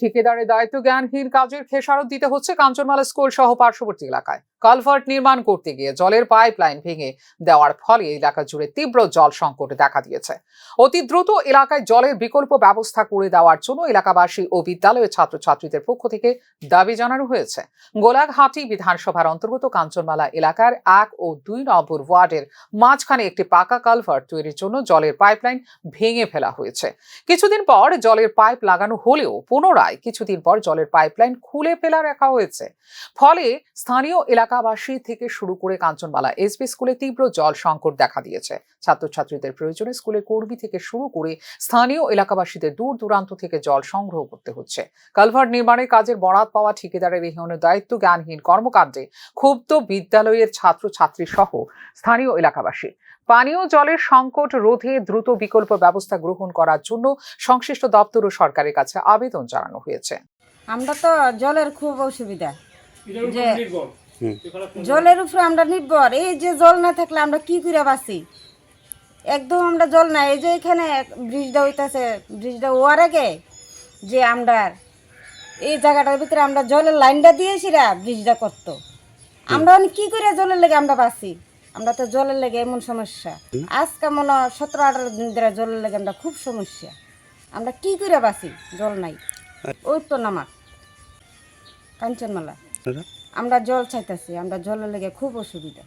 ঠিকাদারের দায়িত্ব জ্ঞানহীন কাজের খেসারত দিতে হচ্ছে কাঞ্চনমালা স্কুল সহ পার্শ্ববর্তী এলাকায়। কালভার্ট নির্মাণ করতে গিয়ে জলের পাইপ লাইন ভেঙে দেওয়ার ফলে এলাকা জুড়ে তীব্র জল সংকট দেখা দিয়েছে। অতি দ্রুত এলাকায় জলের বিকল্প ব্যবস্থা করে দেওয়ার জন্য এলাকাবাসী ও বিদ্যালয়ের ছাত্রছাত্রীদের পক্ষ থেকে দাবি জানানো হয়েছে। গোলাঘাটি বিধানসভার অন্তর্গত কাঞ্চনমালা এলাকার এক ও দুই নম্বর ওয়ার্ডের মাঝখানে একটি পাকা কালভার্ট তৈরির জন্য জলের পাইপলাইন ভেঙে ফেলা হয়েছে। কিছুদিন পর জলের পাইপ লাগানো হলেও পুনরায় কিছুদিন পর জলের পাইপলাইন খুলে ফেলা রাখা হয়েছে। ফলে স্থানীয় এলাকাবাসী থেকে শুরু করে কাঞ্চনমালা এসবি স্কুলে তীব্র জল সংকট দেখা দিয়েছে। ছাত্রছাত্রীদের প্রয়োজনে স্কুলের কর্মী থেকে শুরু করে স্থানীয় এলাকাবাসীদের দূর দূরান্ত থেকে জল সংগ্রহ করতে হচ্ছে। কালভার্ট নির্মাণের কাজের বরাত পাওয়া ঠিকাদারের এহেন দায়িত্ব জ্ঞানহীন কর্মকাণ্ডে ক্ষুব্ধ বিদ্যালয়ের ছাত্রছাত্রী সহ স্থানীয় এলাকাবাসী। পানীয় জলের সংকট রোধে দ্রুত বিকল্প ব্যবস্থা গ্রহণ করার জন্য সংশ্লিষ্ট দপ্তর ও সরকারের কাছে আবেদন জানানো হয়েছে। আমরা তো জলের খুব অসুবিধা। যে জলের উপরে আমরা নির্ভর। এই যে জল না থাকলে আমরা কি করে বাঁচি? একদম আমরা জল না। এই যে এখানে ব্রিজটা হইতাছে ব্রিজটা ওয়ার আগে যে আমরা এই জায়গাটার ভিতরে আমরা জলের লাইনটা দিয়েছিরা ব্রিজটা করতো। আমরা কি করে জলের লেগে আমরা বাঁচি? আমরা তো জলের লেগে এমন সমস্যা। আজকে মনে হয় সতেরো আঠারো দিন ধরে জলের লেগে আমরা খুব সমস্যা। আমরা কি করে বাঁচি? জল নাই। ওই তো নামাক কাঞ্চনমালা। আমরা জল চাইতেছি আমরা জলের লেগে খুব অসুবিধা।